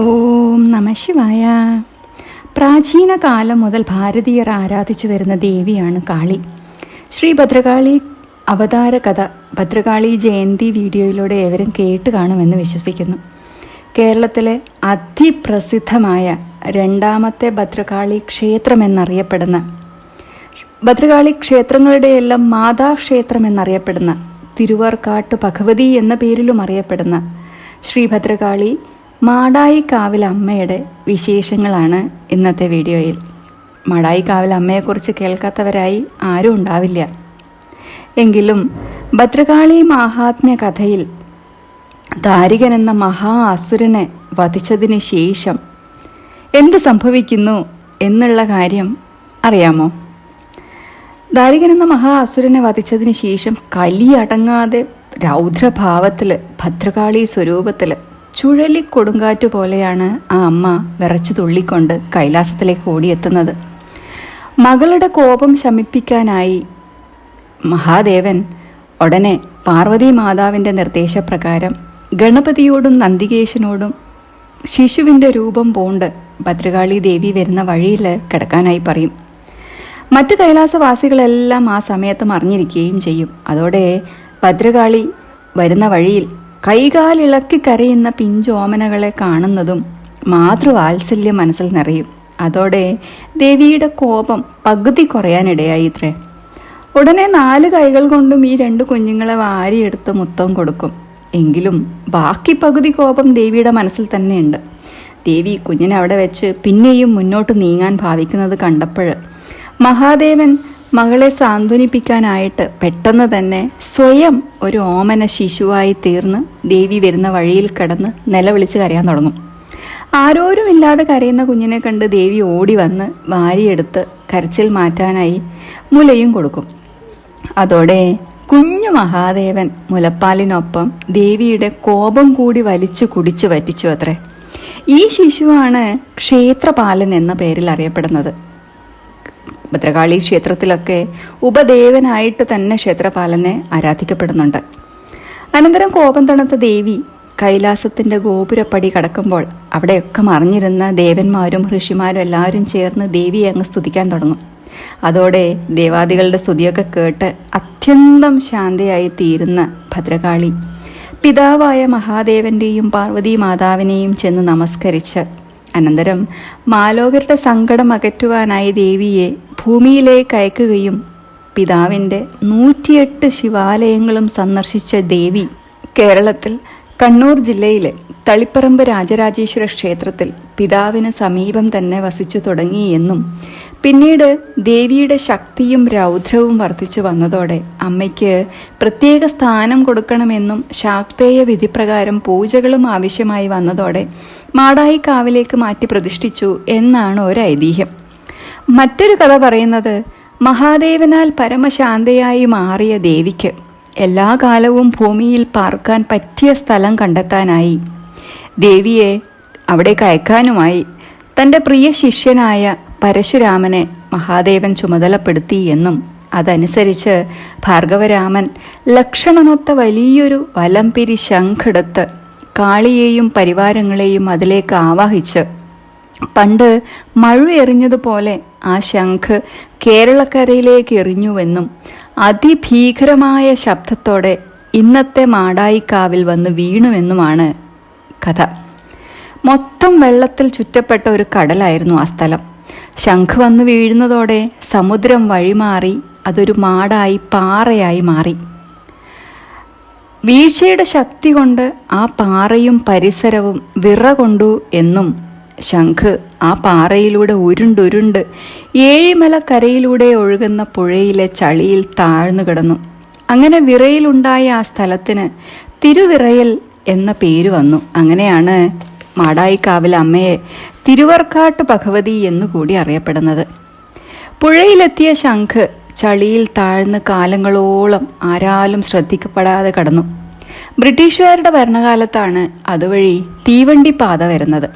ഓം നമ ശിവായ. പ്രാചീന കാലം മുതൽ ഭാരതീയർ ആരാധിച്ചു വരുന്ന ദേവിയാണ് കാളി. ശ്രീ ഭദ്രകാളി അവതാര കഥ ഭദ്രകാളി ജയന്തി വീഡിയോയിലൂടെ ഏവരും കേട്ട് കാണുമെന്ന് വിശ്വസിക്കുന്നു. കേരളത്തിലെ അതിപ്രസിദ്ധമായ രണ്ടാമത്തെ ഭദ്രകാളി ക്ഷേത്രം എന്നറിയപ്പെടുന്ന ഭദ്രകാളി ക്ഷേത്രങ്ങളുടെയെല്ലാം മാതാക്ഷേത്രം എന്നറിയപ്പെടുന്ന തിരുവർക്കാട്ട് ഭഗവതി എന്ന പേരിലും അറിയപ്പെടുന്ന ശ്രീ ഭദ്രകാളി മാടായിക്കാവിൽ അമ്മയുടെ വിശേഷങ്ങളാണ് ഇന്നത്തെ വീഡിയോയിൽ. മാടായി മാടായിക്കാവിൽ അമ്മയെക്കുറിച്ച് കേൾക്കാത്തവരായി ആരും ഉണ്ടാവില്ല. എങ്കിലും ഭദ്രകാളി മാഹാത്മ്യ കഥയിൽ ദാരികൻ എന്ന മഹാ അസുരനെ വധിച്ചതിന് ശേഷം എന്ത് സംഭവിക്കുന്നു എന്നുള്ള കാര്യം അറിയാമോ? ദാരികൻ എന്ന മഹാ അസുരനെ വധിച്ചതിന് ശേഷം കലിയടങ്ങാതെ രൗദ്രഭാവത്തിൽ ഭദ്രകാളി സ്വരൂപത്തിൽ ചുഴലി കൊടുങ്കാറ്റ് പോലെയാണ് ആ അമ്മ വിറച്ചു തുള്ളിക്കൊണ്ട് കൈലാസത്തിലേക്ക് ഓടിയെത്തുന്നത്. മകളുടെ കോപം ശമിപ്പിക്കാനായി മഹാദേവൻ ഉടനെ പാർവതി മാതാവിന്റെ നിർദ്ദേശപ്രകാരം ഗണപതിയോടും നന്ദികേശനോടും ശിശുവിന്റെ രൂപം പോണ്ട് ഭദ്രകാളി ദേവി വരുന്ന വഴിയിൽ കിടക്കാനായി പറയും. മറ്റ് കൈലാസവാസികളെല്ലാം ആ സമയത്ത് മറിഞ്ഞിരിക്കുകയും ചെയ്യും. അതോടെ ഭദ്രകാളി വരുന്ന വഴിയിൽ കൈകാലിളക്കി കരയുന്ന പിഞ്ചോമനകളെ കാണുന്നതും മാതൃവാത്സല്യം മനസ്സിൽ നിറയും. അതോടെ ദേവിയുടെ കോപം പകുതി കുറയാനിടയായി ഇത്രേ ഉടനെ നാല് കൈകൾ കൊണ്ടും ഈ രണ്ട് കുഞ്ഞുങ്ങളെ വാരിയെടുത്ത് മുത്തം കൊടുക്കും. എങ്കിലും ബാക്കി പകുതി കോപം ദേവിയുടെ മനസ്സിൽ തന്നെയുണ്ട്. ദേവി കുഞ്ഞിനെ അവിടെ വെച്ച് പിന്നെയും മുന്നോട്ട് നീങ്ങാൻ ഭാവിക്കുന്നത് കണ്ടപ്പോൾ മഹാദേവൻ മകളെ സാന്ത്വനിപ്പിക്കാനായിട്ട് പെട്ടെന്ന് തന്നെ സ്വയം ഒരു ഓമന ശിശുവായി തീർന്ന് ദേവി വരുന്ന വഴിയിൽ കിടന്ന് നിലവിളിച്ച് കരയാൻ തുടങ്ങും. ആരോരുമില്ലാതെ കരയുന്ന കുഞ്ഞിനെ കണ്ട് ദേവി ഓടി വന്ന് വാരിയെടുത്ത് കരച്ചിൽ മാറ്റാനായി മുലയും കൊടുക്കും. അതോടെ കുഞ്ഞു മഹാദേവൻ മുലപ്പാലിനൊപ്പം ദേവിയുടെ കോപം കൂടി വലിച്ചു കുടിച്ചു വറ്റിച്ചു അത്രേ. ഈ ശിശുവാണ് ക്ഷേത്രപാലൻ എന്ന പേരിൽ അറിയപ്പെടുന്നത്. ഭദ്രകാളി ക്ഷേത്രത്തിലൊക്കെ ഉപദേവനായിട്ട് തന്നെ ക്ഷേത്രപാലനെ ആരാധിക്കപ്പെടുന്നുണ്ട്. അനന്തരം കോപം തണുത്ത ദേവി കൈലാസത്തിന്റെ ഗോപുരപ്പടി കടക്കുമ്പോൾ അവിടെയൊക്കെ മറിഞ്ഞിരുന്ന ദേവന്മാരും ഋഷിമാരും എല്ലാവരും ചേർന്ന് ദേവിയെ അങ്ങ് സ്തുതിക്കാൻ തുടങ്ങും. അതോടെ ദേവാദികളുടെ സ്തുതിയൊക്കെ കേട്ട് അത്യന്തം ശാന്തയായി തീരുന്ന ഭദ്രകാളി പിതാവായ മഹാദേവന്റെയും പാർവതി മാതാവിനെയും ചെന്ന് നമസ്കരിച്ച് അനന്തരം മാലോകരുടെ സങ്കടം അകറ്റുവാനായി ദേവിയെ ഭൂമിയിലേക്ക് അയക്കുകയും പിതാവിന്റെ നൂറ്റിയെട്ട് ശിവാലയങ്ങളും സന്ദർശിച്ച ദേവി കേരളത്തിൽ കണ്ണൂർ ജില്ലയിലെ തളിപ്പറമ്പ് രാജരാജേശ്വര ക്ഷേത്രത്തിൽ പിതാവിന് സമീപം തന്നെ വസിച്ചു തുടങ്ങി എന്നും പിന്നീട് ദേവിയുടെ ശക്തിയും രൗദ്രവും വർദ്ധിച്ചു വന്നതോടെ അമ്മയ്ക്ക് പ്രത്യേക സ്ഥാനം കൊടുക്കണമെന്നും ശാക്തേയ വിധിപ്രകാരം പൂജകളും ആവശ്യമായി വന്നതോടെ മാടായി കാവിലേക്ക് മാറ്റി പ്രതിഷ്ഠിച്ചു എന്നാണ് ഒരു ഐതിഹ്യം മറ്റൊരു കഥ പറയുന്നത് മഹാദേവനാൽ പരമശാന്തയായി മാറിയ ദേവിക്ക് എല്ലാ കാലവും ഭൂമിയിൽ പാർക്കാൻ പറ്റിയ സ്ഥലം കണ്ടെത്താനായി. ദേവിയെ അവിടെ കയക്കാനുമായി തന്റെ പ്രിയ ശിഷ്യനായ പരശുരാമനെ മഹാദേവൻ ചുമതലപ്പെടുത്തി എന്നും അതനുസരിച്ച് ഭാർഗവരാമൻ ലക്ഷണമൊത്ത വലിയൊരു വലംപിരി ശംഖെടുത്ത് കാളിയെയും പരിവാരങ്ങളെയും അതിലേക്ക് ആവാഹിച്ച് പണ്ട് മഴ എറിഞ്ഞതുപോലെ ആ ശംഖ് കേരളക്കരയിലേക്ക് എറിഞ്ഞുവെന്നും അതിഭീകരമായ ശബ്ദത്തോടെ ഇന്നത്തെ മാടായിക്കാവിൽ വന്ന് വീണുവെന്നുമാണ് കഥ. മൊത്തം വെള്ളത്തിൽ ചുറ്റപ്പെട്ട ഒരു കടലായിരുന്നു ആ സ്ഥലം. ശംഖ് വന്ന് വീഴുന്നതോടെ സമുദ്രം വഴിമാറി അതൊരു മാടായി പാറയായി മാറി. വീഴ്ചയുടെ ശക്തി കൊണ്ട് ആ പാറയും പരിസരവും വിറകൊണ്ടു എന്നും ശംഖ് ആ പാറയിലൂടെ ഉരുണ്ടുരുണ്ട് ഏഴിമല കരയിലൂടെ ഒഴുകുന്ന പുഴയിലെ ചളിയിൽ താഴ്ന്നു കിടന്നു. അങ്ങനെ വിറയിലുണ്ടായ ആ സ്ഥലത്തിന് തിരുവിറയൽ എന്ന പേര് വന്നു. അങ്ങനെയാണ് മാടായിക്കാവിലെ അമ്മയെ തിരുവർക്കാട്ട് ഭഗവതി എന്നുകൂടി അറിയപ്പെടുന്നത്. പുഴയിലെത്തിയ ശംഖ് ചളിയിൽ താഴ്ന്ന് കാലങ്ങളോളം ആരാലും ശ്രദ്ധിക്കപ്പെടാതെ കടന്നു. ബ്രിട്ടീഷുകാരുടെ ഭരണകാലത്താണ് അതുവഴി തീവണ്ടി പാത വരുന്നത്.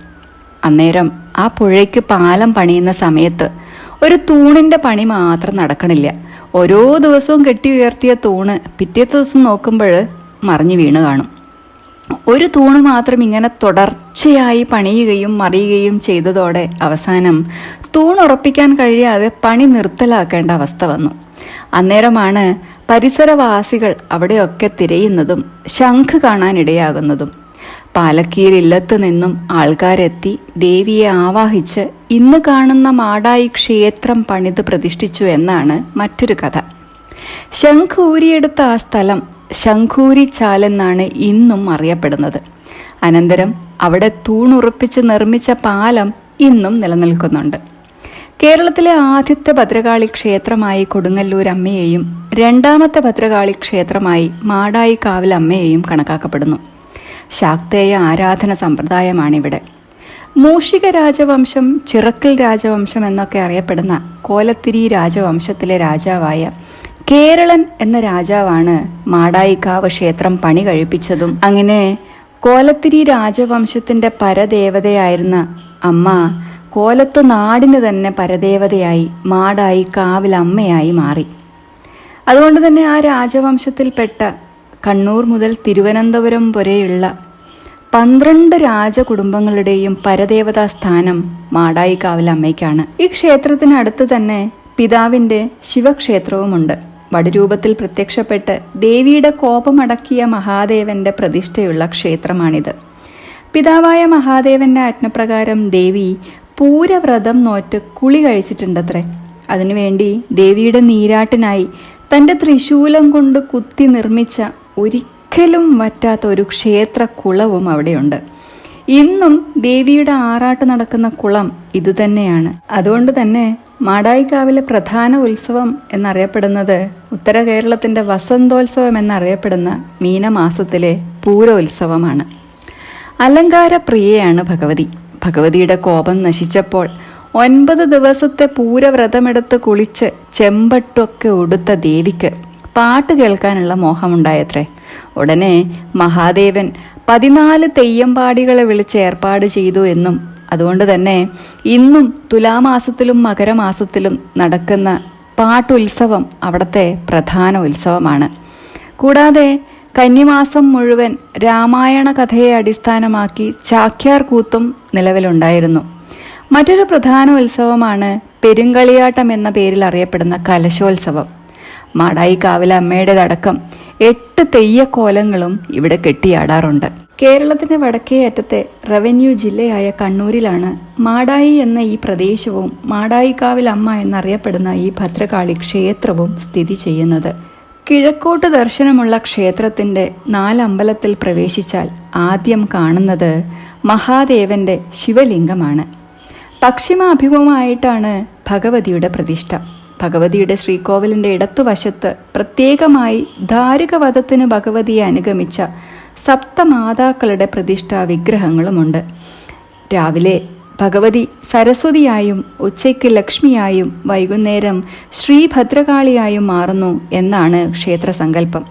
അന്നേരം ആ പുഴയ്ക്ക് പാലം പണിയുന്ന സമയത്ത് ഒരു തൂണിന്റെ പണി മാത്രം നടക്കണില്ല. ഓരോ ദിവസവും കെട്ടി ഉയർത്തിയ തൂണ് പിറ്റേ ദിവസം നോക്കുമ്പോൾ മറിഞ്ഞു വീണ് കാണും. ഒരു തൂണ് മാത്രം ഇങ്ങനെ തുടർച്ചയായി പണിയുകയും മറിയുകയും ചെയ്തതോടെ അവസാനം തൂണുറപ്പിക്കാൻ കഴിയാതെ പണി നിർത്തലാക്കേണ്ട അവസ്ഥ വന്നു. അന്നേരമാണ് പരിസരവാസികൾ അവിടെയൊക്കെ തിരയുന്നതും ശംഖ് കാണാനിടയാകുന്നതും. പാലക്കീർ ഇല്ലത്ത് നിന്നും ആൾക്കാരെത്തി ദേവിയെ ആവാഹിച്ച് ഇന്ന് കാണുന്ന മാടായി ക്ഷേത്രം പണിത് പ്രതിഷ്ഠിച്ചു എന്നാണ് മറ്റൊരു കഥ. ശംഖ് ഊരിയെടുത്ത ആ സ്ഥലം ശംഖൂരി ചാലെന്നാണ് ഇന്നും അറിയപ്പെടുന്നത്. അനന്തരം അവിടെ തൂണുറപ്പിച്ച് നിർമ്മിച്ച പാലം ഇന്നും നിലനിൽക്കുന്നുണ്ട്. കേരളത്തിലെ ആദ്യത്തെ ഭദ്രകാളി ക്ഷേത്രമായി കൊടുങ്ങല്ലൂർ അമ്മയെയും രണ്ടാമത്തെ ഭദ്രകാളി ക്ഷേത്രമായി മാടായി കാവൽ അമ്മയെയും കണക്കാക്കപ്പെടുന്നു. ശാക്തേയ ആരാധന സമ്പ്രദായമാണിവിടെ. മൂഷിക രാജവംശം ചിറക്കൽ രാജവംശം എന്നൊക്കെ അറിയപ്പെടുന്ന കോലത്തിരി രാജവംശത്തിലെ രാജാവായ കേരളൻ എന്ന രാജാവാണ് മാടായിക്കാവ് ക്ഷേത്രം പണി കഴിപ്പിച്ചതും. അങ്ങനെ കോലത്തിരി രാജവംശത്തിന്റെ പരദേവതയായിരുന്ന അമ്മ കോലത്ത് നാടിന് തന്നെ പരദേവതയായി മാടായി കാവിൽ അമ്മയായി മാറി. അതുകൊണ്ട് തന്നെ ആ രാജവംശത്തിൽപ്പെട്ട കണ്ണൂർ മുതൽ തിരുവനന്തപുരം വരെയുള്ള പന്ത്രണ്ട് രാജകുടുംബങ്ങളുടെയും പരദേവതാ സ്ഥാനം മാടായിക്കാവിൽ അമ്മയ്ക്കാണ്. ഈ ക്ഷേത്രത്തിനടുത്ത് തന്നെ പിതാവിന്റെ ശിവക്ഷേത്രവുമുണ്ട്. വടുരൂപത്തിൽ പ്രത്യക്ഷപ്പെട്ട് ദേവിയുടെ കോപമടക്കിയ മഹാദേവന്റെ പ്രതിഷ്ഠയുള്ള ക്ഷേത്രമാണിത്. പിതാവായ മഹാദേവന്റെ ആജ്ഞപ്രകാരം ദേവി പൂരവ്രതം നോറ്റ് കുളി കഴിച്ചിട്ടുണ്ടത്രേ. അതിനുവേണ്ടി ദേവിയുടെ നീരാട്ടിനായി തന്റെ ത്രിശൂലം കൊണ്ട് കുത്തി നിർമ്മിച്ച ഒരിക്കലും വറ്റാത്ത ഒരു ക്ഷേത്ര കുളവും അവിടെയുണ്ട്. ഇന്നും ദേവിയുടെ ആറാട്ട് നടക്കുന്ന കുളം ഇതുതന്നെയാണ്. അതുകൊണ്ട് തന്നെ മാടായിക്കാവിലെ പ്രധാന ഉത്സവം എന്നറിയപ്പെടുന്നത് ഉത്തര കേരളത്തിന്റെ വസന്തോത്സവം എന്നറിയപ്പെടുന്ന മീനമാസത്തിലെ പൂരോത്സവമാണ്. അലങ്കാരപ്രിയയാണ് ഭഗവതി. ഭഗവതിയുടെ കോപം നശിച്ചപ്പോൾ ഒൻപത് ദിവസത്തെ പൂരവ്രതമെടുത്ത് കുളിച്ച് ചെമ്പട്ടൊക്കെ ഉടുത്ത ദേവിക്ക് പാട്ട് കേൾക്കാനുള്ള മോഹമുണ്ടായത്രേ. ഉടനെ മഹാദേവൻ പതിനാല് തെയ്യമ്പാടികളെ വിളിച്ച് ഏർപ്പാട് ചെയ്തു എന്നും അതുകൊണ്ട് തന്നെ ഇന്നും തുലാമാസത്തിലും മകരമാസത്തിലും നടക്കുന്ന പാട്ടുത്സവം അവിടുത്തെ പ്രധാന ഉത്സവമാണ്. കൂടാതെ കന്നിമാസം മുഴുവൻ രാമായണ കഥയെ അടിസ്ഥാനമാക്കി ചാക്യാർ കൂത്തും നിലവിലുണ്ടായിരുന്നു. മറ്റൊരു പ്രധാന ഉത്സവമാണ് പെരുങ്കളിയാട്ടം എന്ന പേരിൽ അറിയപ്പെടുന്ന കലശോത്സവം. മാടായി കാവിലെ അമ്മയുടേതടക്കം എട്ട് തെയ്യക്കോലങ്ങളും ഇവിടെ കെട്ടിയാടാറുണ്ട്. കേരളത്തിന്റെ വടക്കേ അറ്റത്തെ റവന്യൂ ജില്ലയായ കണ്ണൂരിലാണ് മാടായി എന്ന ഈ പ്രദേശവും മാടായിക്കാവിൽ അമ്മ എന്നറിയപ്പെടുന്ന ഈ ഭദ്രകാളി ക്ഷേത്രവും സ്ഥിതി ചെയ്യുന്നത്. കിഴക്കോട്ട് ദർശനമുള്ള ക്ഷേത്രത്തിന്റെ നാലമ്പലത്തിൽ പ്രവേശിച്ചാൽ ആദ്യം കാണുന്നത് മഹാദേവന്റെ ശിവലിംഗമാണ്. പശ്ചിമാഭിമുഖമായിട്ടാണ് ഭഗവതിയുടെ പ്രതിഷ്ഠ. ഭഗവതിയുടെ ശ്രീകോവിലിന്റെ ഇടത്തുവശത്ത് പ്രത്യേകമായി ധാരികവധത്തിന് ഭഗവതിയെ അനുഗമിച്ച സപ്തമാതാക്കളുടെ പ്രതിഷ്ഠാ വിഗ്രഹങ്ങളുമുണ്ട്. രാവിലെ ഭഗവതി സരസ്വതിയായും ഉച്ചയ്ക്ക് ലക്ഷ്മിയായും വൈകുന്നേരം ശ്രീഭദ്രകാളിയായും മാറുന്നു എന്നാണ് ക്ഷേത്രസങ്കല്പം.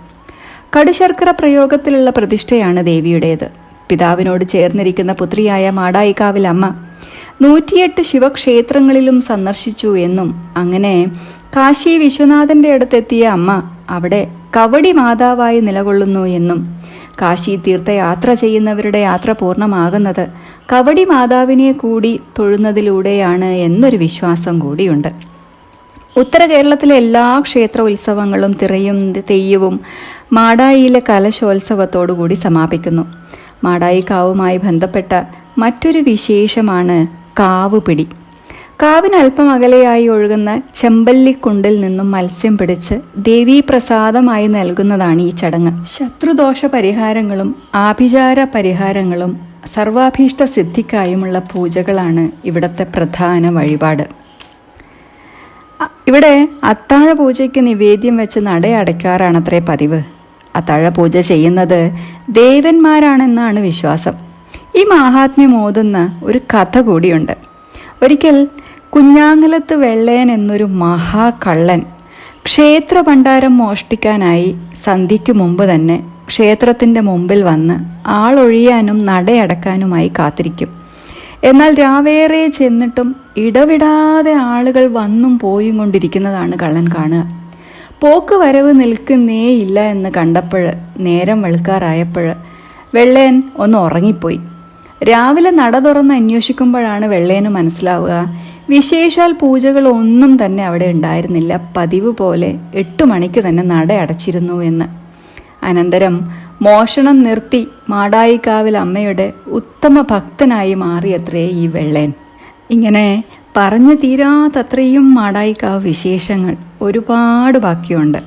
കടുശർക്കര പ്രയോഗത്തിലുള്ള പ്രതിഷ്ഠയാണ് ദേവിയുടേത്. പിതാവിനോട് ചേർന്നിരിക്കുന്ന പുത്രിയായ മാടായിക്കാവിൽ അമ്മ നൂറ്റിയെട്ട് ശിവക്ഷേത്രങ്ങളിലും സന്ദർശിച്ചു എന്നും അങ്ങനെ കാശി വിശ്വനാഥന്റെ അടുത്തെത്തിയ അമ്മ അവിടെ കവടി മാതാവായി നിലകൊള്ളുന്നു എന്നും കാശി തീർത്ഥയാത്ര ചെയ്യുന്നവരുടെ യാത്ര പൂർണമാകുന്നത് കവടി മാതാവിനെ കൂടി തൊഴുന്നതിലൂടെയാണ് എന്നൊരു വിശ്വാസം കൂടിയുണ്ട്. ഉത്തര കേരളത്തിലെ എല്ലാ ക്ഷേത്ര ഉത്സവങ്ങളും തിറയും തെയ്യവും മാടായിയിലെ കലശോത്സവത്തോടുകൂടി സമാപിക്കുന്നു. മാടായിക്കാവുമായി ബന്ധപ്പെട്ട മറ്റൊരു വിശേഷമാണ് കാവ് പിടി കാവിന് അല്പം അകലെയായി ഒഴുകുന്ന ചെമ്പല്ലിക്കുണ്ടിൽ നിന്നും മത്സ്യം പിടിച്ച് ദേവീപ്രസാദമായി നൽകുന്നതാണ് ഈ ചടങ്ങ്. ശത്രുദോഷ പരിഹാരങ്ങളും ആഭിചാര പരിഹാരങ്ങളും സർവാഭീഷ്ട സിദ്ധിക്കായുമുള്ള പൂജകളാണ് ഇവിടുത്തെ പ്രധാന വഴിപാട്. ഇവിടെ അത്താഴ പൂജയ്ക്ക് നിവേദ്യം വെച്ച് നടയടയ്ക്കാറാണത്രേ പതിവ്. അത്താഴ പൂജ ചെയ്യുന്നത് ദേവന്മാരാണെന്നാണ് വിശ്വാസം. ഈ മാഹാത്മ്യം ഓതുന്ന ഒരു കഥ കൂടിയുണ്ട്. ഒരിക്കൽ കുഞ്ഞാങ്ങലത്ത് വെള്ളയൻ എന്നൊരു മഹാകള്ളൻ ക്ഷേത്ര ഭണ്ഡാരം മോഷ്ടിക്കാനായി സന്ധ്യയ്ക്ക് മുമ്പ് തന്നെ ക്ഷേത്രത്തിന്റെ മുമ്പിൽ വന്ന് ആളൊഴിയാനും നടയടക്കാനുമായി കാത്തിരിക്കും. എന്നാൽ രാവേറെ ചെന്നിട്ടും ഇടവിടാതെ ആളുകൾ വന്നും പോയും കൊണ്ടിരിക്കുന്നതാണ് കള്ളൻ കാണുക. പോക്ക് വരവ് നിൽക്കുന്നേ ഇല്ല എന്ന് കണ്ടപ്പോൾ നേരം വെളുക്കാറായപ്പോൾ വെള്ളയൻ ഒന്ന് ഉറങ്ങിപ്പോയി. രാവിലെ നട തുറന്ന് അന്വേഷിക്കുമ്പോഴാണ് വെള്ളേന് മനസ്സിലാവുക. വിശേഷാൽ പൂജകളൊന്നും തന്നെ അവിടെ ഉണ്ടായിരുന്നില്ല. പതിവ് പോലെ എട്ട് മണിക്ക് തന്നെ നട അടച്ചിരുന്നു എന്ന്. അനന്തരം മോഷണം നിർത്തി മാടായിക്കാവിൽ അമ്മയുടെ ഉത്തമ ഭക്തനായി മാറിയത്രേ ഈ വെള്ളേൻ. ഇങ്ങനെ പറഞ്ഞു തീരാത്തത്രയും മാടായിക്കാവ് വിശേഷങ്ങൾ ഒരുപാട് ബാക്കിയുണ്ട്.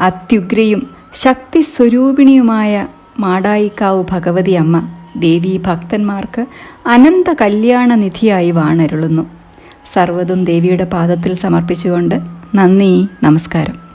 അത്യുഗ്രയും ശക്തി സ്വരൂപിണിയുമായ മാടായിക്കാവ് ഭഗവതി അമ്മ ദേവീ ഭക്തന്മാർക്ക് അനന്ത കല്യാണ നിധിയായി വാണരുളുന്നു. സർവതും ദേവിയുടെ പാദത്തിൽ സമർപ്പിച്ചുകൊണ്ട് നന്ദി നമസ്കാരം.